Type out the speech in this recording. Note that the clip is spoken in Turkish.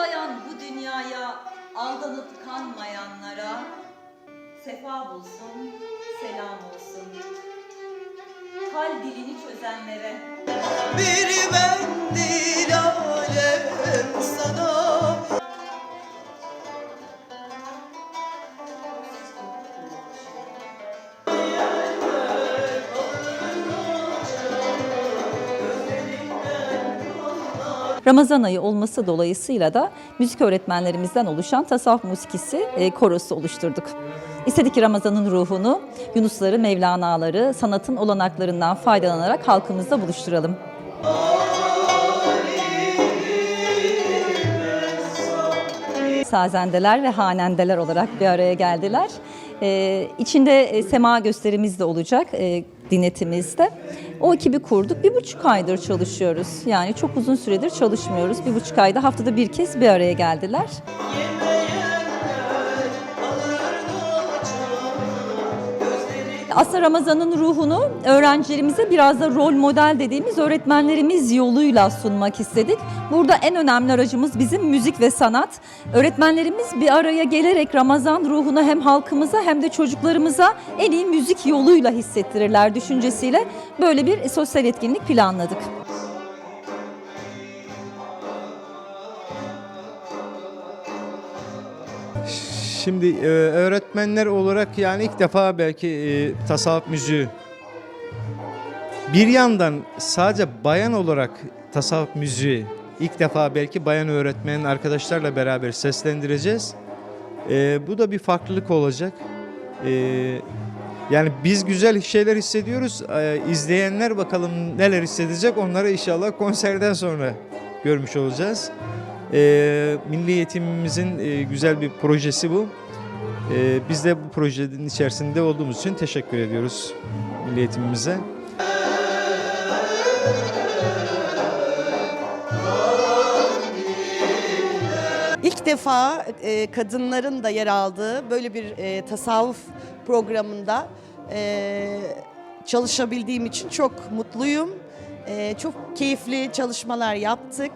Yalayan bu dünyaya aldanıp kanmayanlara sefa bulsun, selam olsun. Kal dilini çözenlere. Bir ben Ramazan ayı olması dolayısıyla da müzik öğretmenlerimizden oluşan tasavvuf musikisi e, korosu oluşturduk. İstedik ki Ramazan'ın ruhunu, Yunusları, Mevlana'ları, sanatın olanaklarından faydalanarak halkımızda buluşturalım. Sazendeler ve hanendeler olarak bir araya geldiler. Ee, içinde e, sema gösterimiz de olacak e, dinletimizde. O ekibi kurduk. Bir buçuk aydır çalışıyoruz. Yani çok uzun süredir çalışmıyoruz. Bir buçuk ayda haftada bir kez bir araya geldiler. Aslında Ramazan'ın ruhunu öğrencilerimize biraz da rol model dediğimiz öğretmenlerimiz yoluyla sunmak istedik. Burada en önemli aracımız bizim müzik ve sanat. Öğretmenlerimiz bir araya gelerek Ramazan ruhunu hem halkımıza hem de çocuklarımıza en iyi müzik yoluyla hissettirirler düşüncesiyle böyle bir sosyal etkinlik planladık. Şimdi e, öğretmenler olarak yani ilk defa belki e, tasavvuf müziği bir yandan sadece bayan olarak tasavvuf müziği ilk defa belki bayan öğretmen arkadaşlarla beraber seslendireceğiz. E, bu da bir farklılık olacak. E, yani biz güzel şeyler hissediyoruz. E, izleyenler bakalım neler hissedecek onları inşallah konserden sonra görmüş olacağız. E, milli eğitimimizin e, güzel bir projesi bu. E, biz de bu projenin içerisinde olduğumuz için teşekkür ediyoruz milli eğitimimize. İlk defa e, kadınların da yer aldığı böyle bir e, tasavvuf programında e, çalışabildiğim için çok mutluyum. E, çok keyifli çalışmalar yaptık.